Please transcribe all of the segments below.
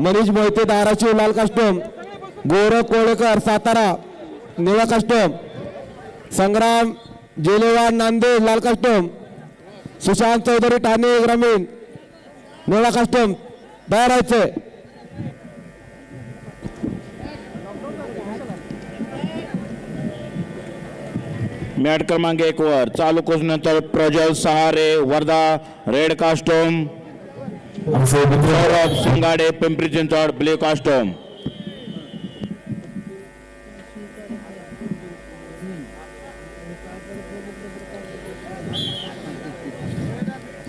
मनीष मोहिते धाराशिव लाल कस्टम गौरव कोळेकर सातारा निळा कस्टम संग्राम जेलेवाड नांदेड लाल कस्टम सुशांत चौधरी ठाणे ग्रामीण निळा कस्टम तयार आहे मॅट क्रमांक एक वर चालू कुसनंतर प्रज्वल सहारे वर्धा रेड कास्टोम सौरभ संगाडे पिंपरी चिंचवड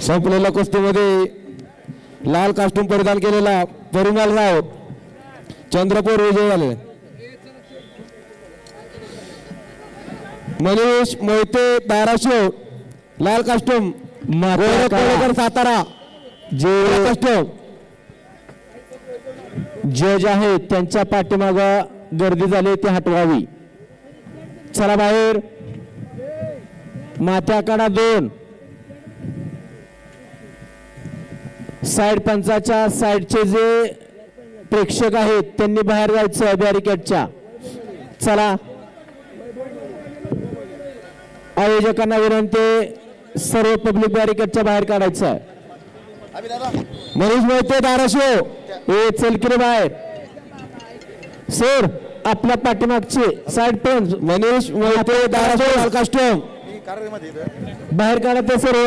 संपलेल्या कुस्तीमध्ये लाल कास्टूम परिधान केलेला परिमल राव चंद्रपूर विजय झाले मनीष मोहिते धाराशिव लाल कोळेकर सातारा. जे जज आहेत त्यांच्या पाठीमाग गर्दी झाली ती हटवावी. चला बाहेर. माथ्याकडा दोन. साईड पंचाच्या साईडचे जे प्रेक्षक आहेत त्यांनी बाहेर जायचं आहे बॅरिकेडच्या चला. आयोजकांना विनंती सर्व पब्लिक बॅरिकेडच्या बाहेर काढायचं आहे. मनीष मोहिते धाराशिव. ए चल की रे बाहेर. सर आपल्या पाठीमागचे साईड पंच मनीष मोहिते धाराशिव बाहेर काढा ते सर्व